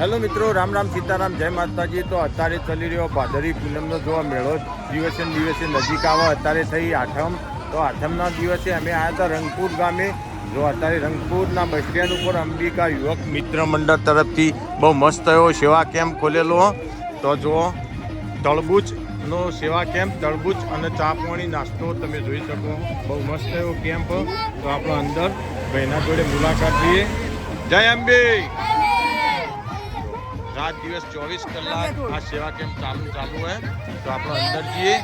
Hello મિત્રો, રામ રામ સીતારામ, જય માતાજી. તો અત્યારે ચાલી રહ્યો ભાદરી પૂનમનો જો મેળો દિવસે દિવસે નજીક આવે, અત્યારે થઈ આઠમ. તો આઠમના દિવસે અમે આવ્યા હતા રંગપુર ગામે. જો અત્યારે રંગપુરના બસ સ્ટેન્ડ ઉપર અંબિકા યુવક મિત્ર મંડળ તરફથી બહુ મસ્ત એવો સેવા કેમ્પ ખોલેલો તો જો તળબૂચનો સેવા કેમ્પ તળબૂચ અને ચા પાણી નાસ્તો તમે જોઈ શકો. બહુ મસ્ત એવો કેમ્પ. તો આપણે અંદર ભાઈના જોડે મુલાકાત લઈએ. જય અંબે રાત દિવસ ચોવીસ કલાક આ સેવા કેમ્પ ચાલુ ચાલુ હોય તો આપણે અંદર જઈએ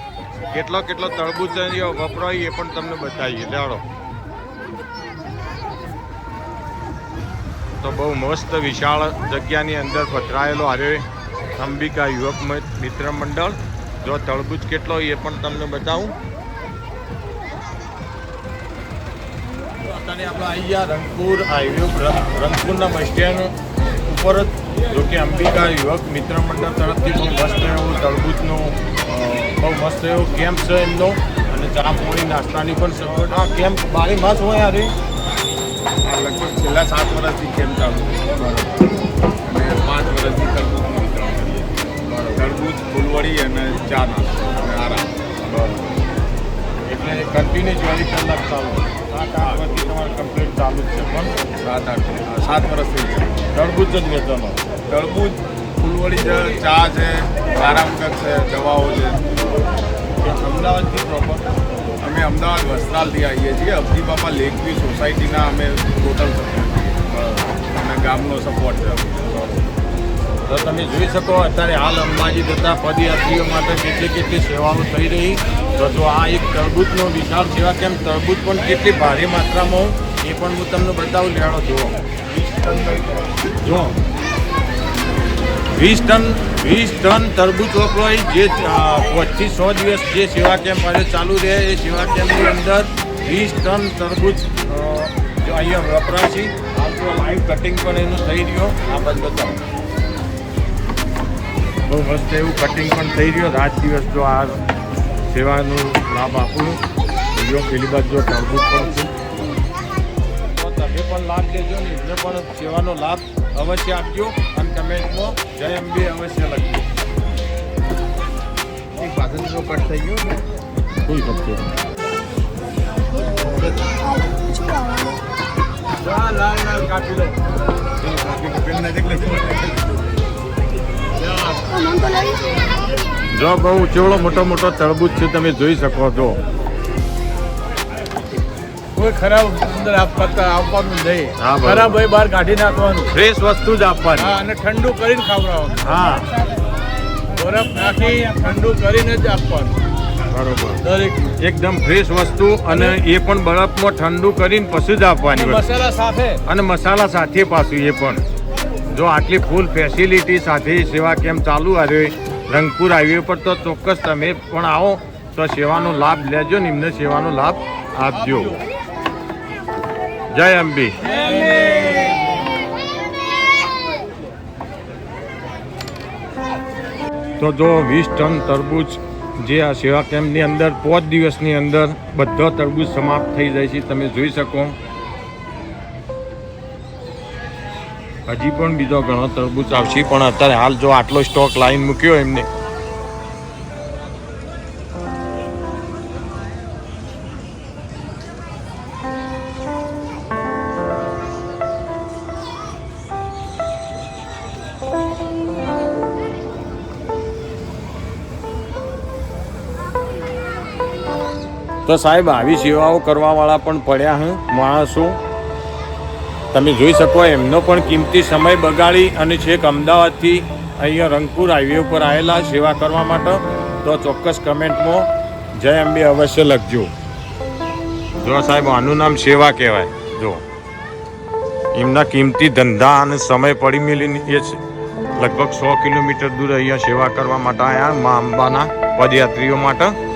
કેટલો કેટલો તરબૂચ વપરાય એ પણ તમને બતાવીએ. લેવડો. તો બહુ મસ્ત વિશાળ જગ્યાની અંદર પથરાયેલો હારે અંબિકા યુવક મિત્ર મંડળ. જો તરબૂચ કેટલો એ પણ તમને બતાવું. અત્યારે આપણે આવી ગયા રંગપુર હાઈવે રંગપુરના બસ સ્ટેન્ડ ઉપર જ જો કે અંબિકા યુવક મિત્ર મંડળ તરફથી બહુ મસ્ત એવો તરબૂચનો બહુ મસ્ત એવો કેમ્પ છે એમનો. અને ચા પોણી, નાસ્તાની પણ સગવડ. આ કેમ્પ બારી માસ હોય યારે લગભગ છેલ્લા સાત વર્ષથી કેમ્પ ચાલુ છે. અને પાંચ વર્ષથી તરબૂચનું વિતરણ તરબૂચ, ફૂલવડી અને ચા નાસ્તો. આરામ. એટલે કન્ટિન્યુ ચોવીસ કલાક ચાલુ. સાત આઠ વર્ષથી તમારે કમ્પ્લીટ ચાલુ જ છે પણ. સાત આઠ, સાત વર્ષ થઈ તરબૂચ જ વેચવાનો તરબૂજ ફૂલવડી છે ચા છે આરામકર છે દવાઓ છે. અમદાવાદથી પ્રોપર અમે અમદાવાદ વસ્ત્રાલથી આવીએ છીએ. અબજી બાપા લેકવી સોસાયટીના અમે ટોટલ અને ગામનો સપોર્ટ છે. તો તમે જોઈ શકો અત્યારે હાલ અંબાજી જતા પદયાત્રીઓ માટે કેટલી કેટલી સેવાઓ થઈ રહી. તો જો આ એક તરબૂચનો વિશાળ સેવા કેમ? તરબૂજ પણ કેટલી ભારે માત્રામાં એ પણ હું તમને બતાવું લેવાનો જુઓ. જો. વીસ ટન વીસ ટન તરબૂચ વપરાય, જે પચીસ સો દિવસ જે સેવા કેમ્પ આજે ચાલુ રહે, એ સેવા કેમ્પની અંદર વીસ ટન તરબૂચ અહીંયા હાલ તો લાઈવ કટિંગ પણ એનું થઈ રહ્યો. આ બાજુ બતાવો. બહુ મસ્ત એવું કટિંગ પણ થઈ રહ્યો. રાત દિવસ જો આ સેવાનો લાભ આપું. જો પેલી બાજુ તરબૂચ પણ છે. તમે પણ લાભ લેજો ને એમને પણ સેવાનો લાભ અવશ્ય આપજો અને કમેન્ટમાં જય અંબે અવશ્ય લખજો. એક પાછળનો કટ થઈ ગયો ને? કોઈ શકશે લાલ લાલ કાપી લો. પેન નજીક લઈ જો બહુ ચેવડો મોટો મોટો તરબૂચ છે તમે જોઈ શકો છો. કોઈ ખરાબ અંદર આપવાનું નહીં. ખરાબ હોય બહાર કાઢી નાખવાનું. ફ્રેશ વસ્તુ જ આપવાની. હા અને ઠંડુ કરીને ખાવડાવવાનું. હા. બરફ નાખી ઠંડુ કરીને જ આપવાનું. બરોબર. દરેક. એકદમ ફ્રેશ વસ્તુ અને એ પણ બરફમાં ઠંડુ કરીને પછી જ આપવાની મસાલા સાથે. અને મસાલા સાથે પાછું એ પણ. જો આટલી ફૂલ ફેસિલિટી સાથે સેવા કેમ ચાલુ આવ્યો રંગપુર હાઈવે પર તો ચોક્કસ તમે પણ આવો તો સેવાનો લાભ લેજો ને એમને સેવાનો લાભ આપજો. જય અંબી. તો જો વીસ ટન તરબૂચ જે આ સેવા કેમ્પની અંદર, પાંચ દિવસની અંદર બધા તરબૂચ સમાપ્ત થઈ જાય છે, તમે જોઈ શકો. હજી પણ બીજો ઘણો તરબૂચ આવશે, પણ અત્યારે હાલ જો આટલો સ્ટોક લાઈન મૂક્યો એમને તો સાહેબ, આવી સેવાઓ કરવાવાળા પણ પડ્યા હું, માણસો તમે જોઈ શકો, એમનો પણ કિંમતી સમય બગાડી અને છેક અમદાવાદથી અહીંયા રંગપુર હાઈવે ઉપર આવેલા સેવા કરવા માટે. તો ચોક્કસ કમેન્ટમાં જય અંબે અવશ્ય લખજો. જો સાહેબ, આનું નામ સેવા કહેવાય. જો. એમના કિંમતી ધંધા અને સમય પડી મેલીને એ લગભગ સો કિલોમીટર દૂર અહીંયા સેવા કરવા માટે આવ્યા મા અંબાના પદયાત્રીઓ માટે.